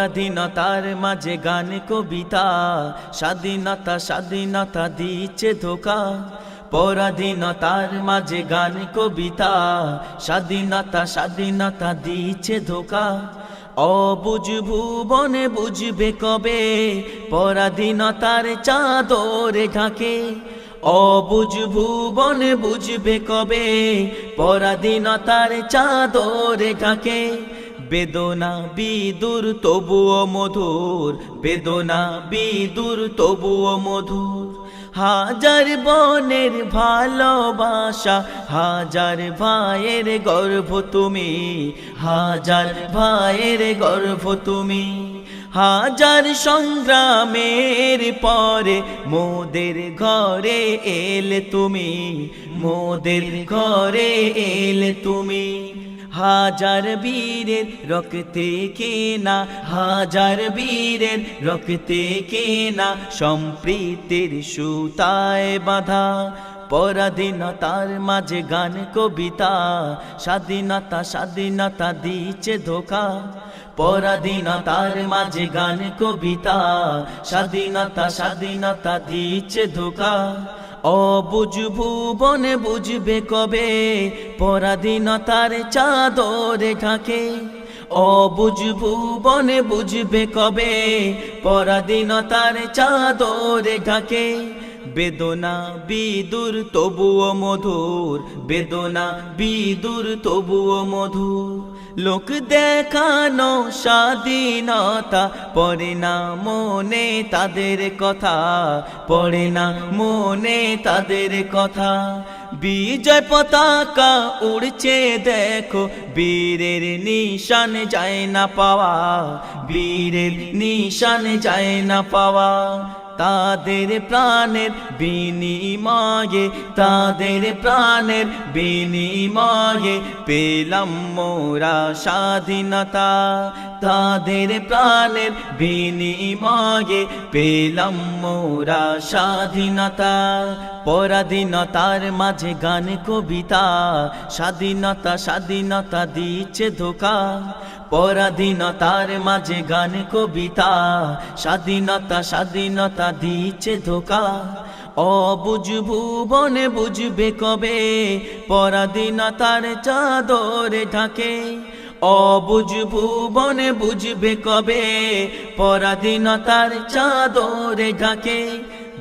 পরাধীনতার মাঝে গান, কবিতা। স্বাধীনতা স্বাধীনতা দিচ্ছে ধোকা। পরাধীনতার মাঝে গান, কবিতা। স্বাধীনতা স্বাধীনতা দিচ্ছে ধোকা। অবুঝ ভুবনে বুঝবে কবে? পরাধীনতার চাদরে ঢাকে। অবুঝ ভুবনে বুঝবে কবে? পরাধীনতার চাদরে ঢাকে। বেদনা বিদুর, তবুও মধুর। বেদনা বিদুর, তবুও মধুর। হাজার বনের ভালোবাসা, হাজার ভাইয়ের গর্ভ তুমি। হাজার ভাইয়ের গর্ভ তুমি। হাজার সংগ্রামের পরে মোদের ঘরে এলে তুমি। মোদের ঘরে এলে তুমি। হাজার বীরের রক্তে কেনা, হাজার বীরের রক্তে কেনা, সম্প্রীতির সুতায় বাঁধা। পরাধীনতার মাঝে গান, কবিতা, স্বাধীনতা স্বাধীনতা দিচ্ছে ধোকা। পরাধীনতার মাঝে গান, কবিতা, স্বাধীনতা স্বাধীনতা দিচ্ছে ধোকা। অবুঝ ভুবনে বুঝবে কবে? পরাধীনতার চাদরে ঢাকে। অবুঝ ভুবনে বুঝবে কবে? পরাধীনতার চাদরে ঢাকে। বেদনা বিদুর, তবুও মধুর। বেদনা বিদুর, তবুও মধুর। লোক দেখানো স্বাধীনতা, পড়ে না মনে তাদের কথা। পড়ে না মনে তাদের কথা। বিজয় পতাকা উড়ছে দেখো, বীরের নিশান যায় না পাওয়া। বীরের নিশান যায় না পাওয়া। তাদের প্রাণের বিনিময়ে, তাদের প্রাণের বিনিময়ে পেলাম মোরা স্বাধীনতা। তাদের প্রাণের বিনিময়ে পেলাম মোরা স্বাধীনতা। পরাধীনতার মাঝে গান কবিতা, স্বাধীনতা স্বাধীনতা দিচ্ছে ধোকা। পরাধীনতার মাঝে গান, কবিতা। স্বাধীনতা স্বাধীনতা দিচ্ছে ধোকা। অবুঝ ভুবনে বুঝবে কবে? পরাধীনতার চাদরে ঢাকে। অবুঝ ভুবনে বুঝবে কবে? পরাধীনতার চাদরে ঢাকে।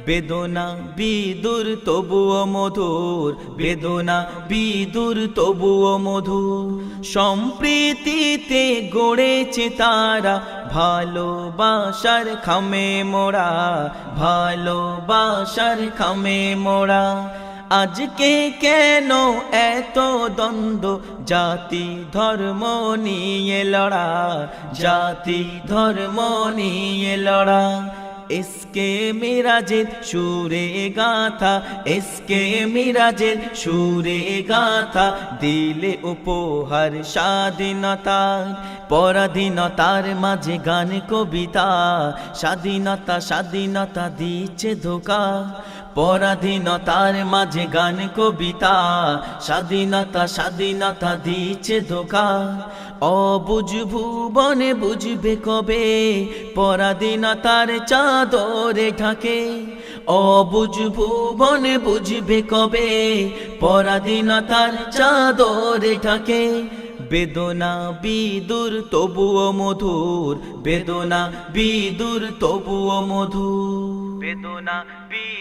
বেদনা বিদুর, তবুও মধুর। বেদনা বিদুর, তবুও মধুর। সম্প্রীতিতে গড়েছে তারা ভালোবাসার খামে মোড়া, ভালোবাসার খামে মোড়া। আজকে কেন এত দ্বন্দ্ব? জাতি, ধর্ম নিয়ে লড়া, জাতি, ধর্ম নিয়ে লড়া। এসকে মিরাজের সুরে গাথা, এসকে মিরাজের সুরে গাথা, দিলে উপহার স্বাধীনতার পরাধীনতার মাঝে গান কবিতা, স্বাধীনতা স্বাধীনতা দিচ্ছে ধোকা, পরাধীনতার মাঝে গান কবিতা, স্বাধীনতা স্বাধীনতা দিচ্ছে ধোকা অবুঝ ভুবনে বুঝবে কবে? পরাধীনতার চাদরে ঢাকে। অবুঝ ভুবনে বুঝবে কবে? পরাধীনতার চাদরে ঢাকে। বেদনা বিদুর, তবুও মধুর। বেদনা বিদুর, তবুও মধুর। বেদনা তবু